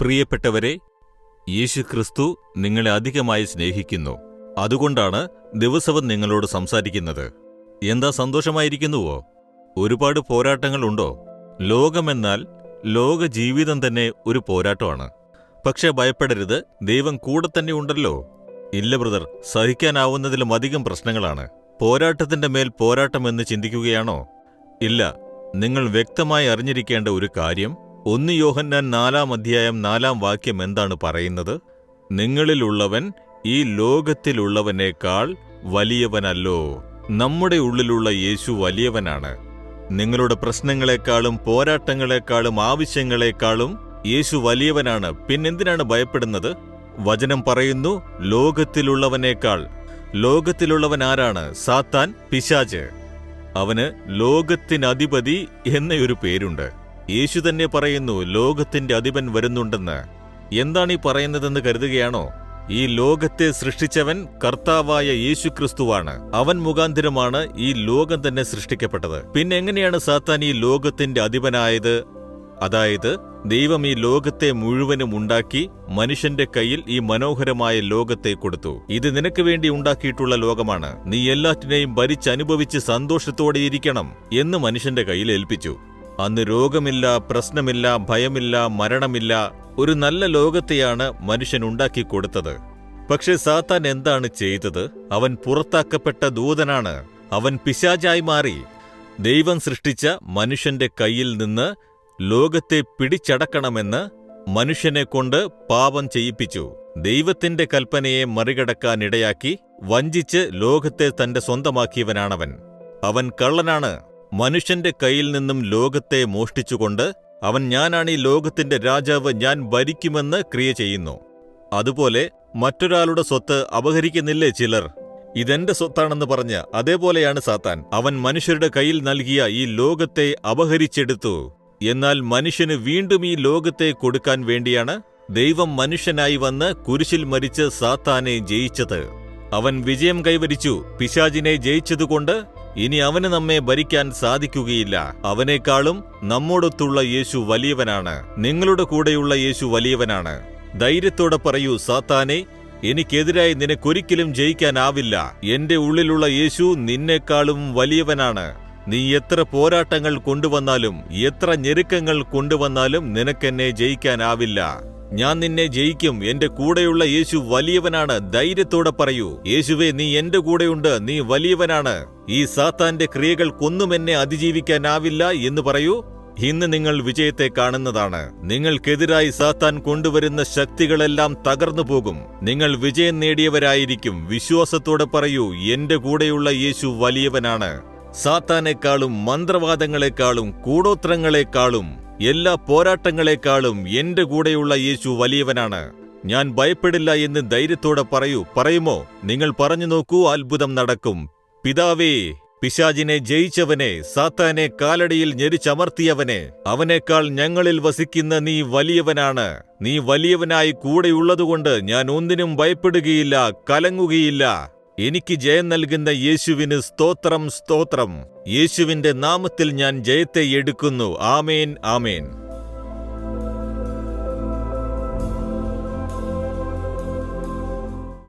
പ്രിയപ്പെട്ടവരെ യേശുക്രിസ്തു നിങ്ങളെ അധികമായി സ്നേഹിക്കുന്നു. അതുകൊണ്ടാണ് ദിവസവും നിങ്ങളോട് സംസാരിക്കുന്നത്. എന്താ സന്തോഷമായിരിക്കുന്നുവോ? ഒരുപാട് പോരാട്ടങ്ങളുണ്ടോ ലോകമെന്നാൽ ലോക ജീവിതം തന്നെ ഒരു പോരാട്ടമാണ്. പക്ഷേ ഭയപ്പെടരുത് ദൈവം കൂടെ തന്നെ ഉണ്ടല്ലോ. ഇല്ല ബ്രദർ സഹിക്കാനാവുന്നതിലും അധികം പ്രശ്നങ്ങളാണ്. പോരാട്ടത്തിന്റെ മേൽ പോരാട്ടമെന്ന് ചിന്തിക്കുകയാണോ? ഇല്ല നിങ്ങൾ വ്യക്തമായി അറിഞ്ഞിരിക്കേണ്ട ഒരു കാര്യം ഒന്ന് യോഹന്നാൻ നാലാം അധ്യായം നാലാം വാക്യം എന്താണ് പറയുന്നത്? നിങ്ങളിലുള്ളവൻ ഈ ലോകത്തിലുള്ളവനേക്കാൾ വലിയവനല്ലോ. നമ്മുടെ ഉള്ളിലുള്ള യേശു വലിയവനാണ്. നിങ്ങളുടെ പ്രശ്നങ്ങളെക്കാളും പോരാട്ടങ്ങളെക്കാളും ആവശ്യങ്ങളെക്കാളും യേശു വലിയവനാണ്. പിന്നെന്തിനാണ് ഭയപ്പെടുന്നത്? വചനം പറയുന്നു ലോകത്തിലുള്ളവനേക്കാൾ. ലോകത്തിലുള്ളവൻ ആരാണ്? സാത്താൻ പിശാജ് അവന് ലോകത്തിനധിപതി എന്നൊരു പേരുണ്ട്. യേശു തന്നെ പറയുന്നു ലോകത്തിന്റെ അധിപൻ വരുന്നുണ്ടെന്ന്. എന്താണ് ഈ പറയുന്നതെന്ന് കരുതുകയാണോ? ഈ ലോകത്തെ സൃഷ്ടിച്ചവൻ കർത്താവായ യേശു ക്രിസ്തുവാണ് അവൻ മുഖാന്തിരമാണ് ഈ ലോകം തന്നെ സൃഷ്ടിക്കപ്പെട്ടത്. പിന്നെ എങ്ങനെയാണ് സാത്താൻ ഈ ലോകത്തിന്റെ അധിപനായത്? അതായത് ദൈവം ഈ ലോകത്തെ മുഴുവനും ഉണ്ടാക്കി മനുഷ്യന്റെ കയ്യിൽ ഈ മനോഹരമായ ലോകത്തെ കൊടുത്തു. ഇത് നിനക്ക് വേണ്ടി ഉണ്ടാക്കിയിട്ടുള്ള ലോകമാണ്. നീ എല്ലാറ്റിനെയും ഭരിച്ചനുഭവിച്ച് സന്തോഷത്തോടെ ഇരിക്കണം എന്ന് മനുഷ്യന്റെ കയ്യിൽ ഏൽപ്പിച്ചു. അന്ന് രോഗമില്ല പ്രശ്നമില്ല ഭയമില്ല മരണമില്ല ഒരു നല്ല ലോകത്തെയാണ് മനുഷ്യൻ ഉണ്ടാക്കി കൊടുത്തത്. പക്ഷെ സാത്താൻ എന്താണ് ചെയ്തത്? അവൻ പുറത്താക്കപ്പെട്ട ദൂതനാണ്. അവൻ പിശാചായി മാറി. ദൈവം സൃഷ്ടിച്ച മനുഷ്യന്റെ കയ്യിൽ നിന്ന് ലോകത്തെ പിടിച്ചടക്കണമെന്ന് മനുഷ്യനെ കൊണ്ട് പാപം ചെയ്യിപ്പിച്ചു. ദൈവത്തിന്റെ കൽപ്പനയെ മറികടക്കാനിടയാക്കി വഞ്ചിച്ച് ലോകത്തെ തന്റെ സ്വന്തമാക്കിയവനാണവൻ. അവൻ കള്ളനാണ്. മനുഷ്യന്റെ കയ്യിൽ നിന്നും ലോകത്തെ മോഷ്ടിച്ചുകൊണ്ട് അവൻ ഞാനാണ് ഈ ലോകത്തിന്റെ രാജാവ് ഞാൻ ഭരിക്കുമെന്ന് ക്രിയ ചെയ്യുന്നു. അതുപോലെ മറ്റൊരാളുടെ സ്വത്ത് അപഹരിക്കുന്നില്ലേ ചിലർ? ഇതെന്റെ സ്വത്താണെന്ന് പറഞ്ഞ് അതേപോലെയാണ് സാത്താൻ. അവൻ മനുഷ്യരുടെ കയ്യിൽ നൽകിയ ഈ ലോകത്തെ അപഹരിച്ചെടുത്തു. എന്നാൽ മനുഷ്യന് വീണ്ടും ഈ ലോകത്തെ കൊടുക്കാൻ വേണ്ടിയാണ് ദൈവം മനുഷ്യനായി വന്ന് കുരിശിൽ മരിച്ച് സാത്താനെ ജയിച്ചത്. അവൻ വിജയം കൈവരിച്ചു. പിശാജിനെ ജയിച്ചതുകൊണ്ട് ഇനി അവന് നമ്മെ ഭരിക്കാൻ സാധിക്കുകയില്ല. അവനേക്കാളും നമ്മോടൊത്തുള്ള യേശു വലിയവനാണ്. നിങ്ങളുടെ കൂടെയുള്ള യേശു വലിയവനാണ്. ധൈര്യത്തോടെ പറയൂ സാത്താനെ എനിക്കെതിരായി നിനക്കൊരിക്കലും ജയിക്കാനാവില്ല. എന്റെ ഉള്ളിലുള്ള യേശു നിന്നെക്കാളും വലിയവനാണ്. നീ എത്ര പോരാട്ടങ്ങൾ കൊണ്ടുവന്നാലും എത്ര ഞെരുക്കങ്ങൾ കൊണ്ടുവന്നാലും നിനക്കെന്നെ ജയിക്കാനാവില്ല. ഞാൻ നിന്നെ ജയിക്കും. എന്റെ കൂടെയുള്ള യേശു വലിയവനാണ്. ധൈര്യത്തോടെ പറയൂ. യേശുവേ നീ എന്റെ കൂടെയുണ്ട്. നീ വലിയവനാണ്. ഈ സാത്താന്റെ ക്രിയകൾ കൊന്നും എന്നെ അതിജീവിക്കാനാവില്ല എന്ന് പറയൂ. ഇന്ന് നിങ്ങൾ വിജയത്തെ കാണുന്നതാണ്. നിങ്ങൾക്കെതിരായി സാത്താൻ കൊണ്ടുവരുന്ന ശക്തികളെല്ലാം തകർന്നു പോകും. നിങ്ങൾ വിജയം നേടിയവരായിരിക്കും. വിശ്വാസത്തോടെ പറയൂ. എന്റെ കൂടെയുള്ള യേശു വലിയവനാണ്. സാത്താനേക്കാളും മന്ത്രവാദങ്ങളെക്കാളും കൂടോത്രങ്ങളെക്കാളും എല്ലാ പോരാട്ടങ്ങളെക്കാളും എന്റെ കൂടെയുള്ള യേശു വലിയവനാണ്. ഞാൻ ഭയപ്പെടില്ല എന്ന് ധൈര്യത്തോടെ പറയൂ. പറയുമോ? നിങ്ങൾ പറഞ്ഞു നോക്കൂ അത്ഭുതം നടക്കും. പിതാവേ പിശാജിനെ ജയിച്ചവനെ സാത്താനെ കാലടിയിൽ ഞെരിച്ചമർത്തിയവനെ അവനേക്കാൾ ഞങ്ങളിൽ വസിക്കുന്ന നീ വലിയവനാണ്. നീ വലിയവനായി കൂടെയുള്ളതുകൊണ്ട് ഞാൻ ഒന്നിനും ഭയപ്പെടുകയില്ല കലങ്ങുകയില്ല. എനിക്ക് ജയം നൽകുന്ന യേശുവിന് സ്തോത്രം സ്തോത്രം. യേശുവിന്റെ നാമത്തിൽ ഞാൻ ജയത്തെ എടുക്കുന്നു. ആമേൻ ആമേൻ.